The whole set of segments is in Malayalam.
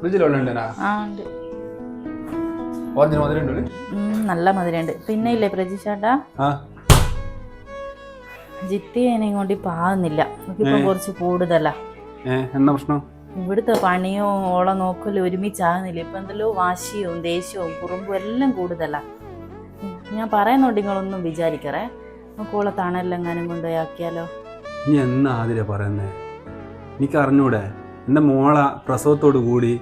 ഫ്രിഡ്ജിൽ വെള്ളം ഉണ്ടോ ആ ഉണ്ട്. ഓറഞ്ചിന് മധുരം ഉണ്ടോ നല്ല മധുരമുണ്ട്. പിന്നെ ഇല്ലേ പ്രജിഷേട്ടാ ആ. ജിത്തി എന്നെ കൊണ്ട് പാകുന്നില്ല നമുക്കിപ്പം കുറച്ച് കൂടുതലാ. എന്താ പ്രശ്നം? ഇവിടുത്തെ പണിയോ ഓളെ നോക്കലും ഒരുമിച്ചാകുന്നില്ല ഇപ്പൊ എന്തെല്ലോ വാശിയും ദേഷ്യവും കുറുമ്പും എല്ലാം കൂടുതലാ. ഞാൻ പറയുന്നുണ്ട് നിങ്ങളൊന്നും വിചാരിക്കറേ. നമുക്ക് ഓളെ തണലെങ്ങാനും കൊണ്ടുപോയി ആക്കിയാലോ? നീ എന്നാ ആതിര പറയുന്നേ? എനിക്ക് അറിഞ്ഞൂടെ എന്റെ മോളെ പ്രസവത്തോടു കൂടി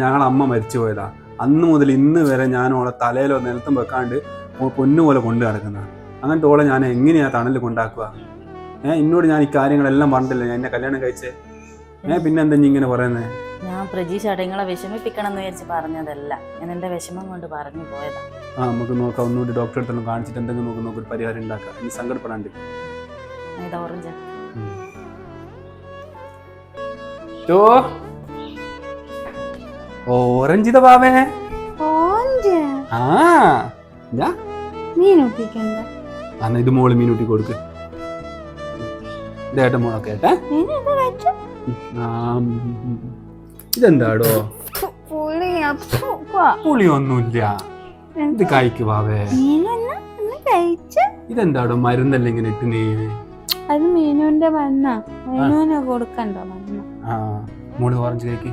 ഞങ്ങളെ അമ്മ മരിച്ചു പോയതാ. അന്ന് മുതൽ ഇന്ന് വരെ ഞാൻ ഓളെ തലയിലോ നിലത്തും വെക്കാണ്ട് പൊന്നുപോലെ പൊന്നു പോലെ കൊണ്ടു നടക്കുന്ന അങ്ങനത്തെ ഓളെ ഞാൻ എങ്ങനെയാ തണലിൽ കൊണ്ടാക്കുക? ഞാൻ ഇന്നോട് ഞാൻ ഈ കാര്യങ്ങളെല്ലാം പറഞ്ഞില്ല ഞാൻ എന്നെ കല്യാണം കഴിച്ചേ? ഞാൻ പിന്നെ എന്താ നീ ഇങ്ങനെ പറയുന്നേ? ഞാൻ പ്രജീഷ് അടങ്ങളെ വിഷമിപ്പിക്കണം എന്ന് വിചാരിച്ച് പറഞ്ഞതല്ല. ഞാൻ എന്റെ വിഷമം കൊണ്ട് പറഞ്ഞു പോയതാ. ആ നമുക്ക് നോക്കാം. ഒന്നുകൂടി ഡോക്ടറെ അടുത്തൊന്ന് കാണിച്ചിട്ട് എന്തെങ്കിലും നമുക്ക് നോക്കൊരു പരിഹാരം ഉണ്ടാക്കാം. ഇനി സങ്കടപ്പെടാണ്ട്. ഇത് ഓറഞ്ച് ചോ ഓറഞ്ചിത ബാബേ ഓഞ്ച് ആ. ഞാ മീൻ ഒട്ടിക്കണ്ട അന്ന് ഇത് മോൾ മീനൂട്ടി കൊടുക്ക്. ഇതേട്ട മോളൊക്കെ ഏട്ടാ. മീൻ ഇത്. ഇതെന്താടോ? പുളിയൊന്നുമില്ല. ഇത് കഴിക്ക് കഴിച്ചു. ഇതെന്താടോ മരുന്നല്ല ഇങ്ങനെ ഇട്ട് നീ അത് മീനുന്റെ മണ്ണ. മീനുവിനെ കൊടുക്കണ്ടോ മണ്ണ ആ മോൾ ഓറഞ്ച് കഴിക്ക്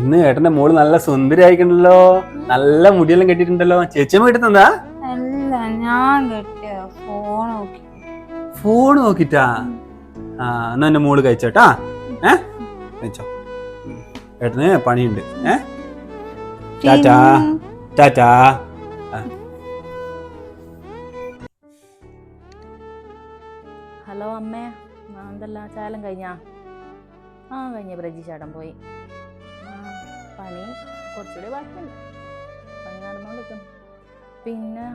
ഇന്ന് ഏട്ടന്റെ മോൾ നല്ല സുന്ദരി ആയിക്കണ്ടല്ലോ നല്ല മുടിയെല്ലാം കെട്ടിയിട്ടുണ്ടല്ലോ. ചേച്ചിയമ്മ കിട്ടുന്നതാ അല്ല ഞാൻ കെട്ടിയ ഫോൺ നോക്കി. ഫോൺ നോക്കിട്ടാ? ആ എന്നാ എന്റെ മോൾ കഴിച്ചോട്ടാ? ഏ? കഴിച്ചോ. ഏട്ടന് പണിയുണ്ട്. ഏ? ടാറ്റാ. ടാറ്റാ. ഹലോ അമ്മേ എന്തല്ല ചാലം കഴിഞ്ഞാ? ആ കഴിഞ്ഞ ബ്രജി ചേട്ടൻ പോയി. പണി കുറച്ചുകൂടി ബാക്കിയുണ്ട്. പണി നടന്നുകൊണ്ടിരിക്കും പിന്നെ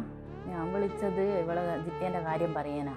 ഞാൻ വിളിച്ചത് ഇവളെ ജിത്തേന്റെ കാര്യം പറയാനാ.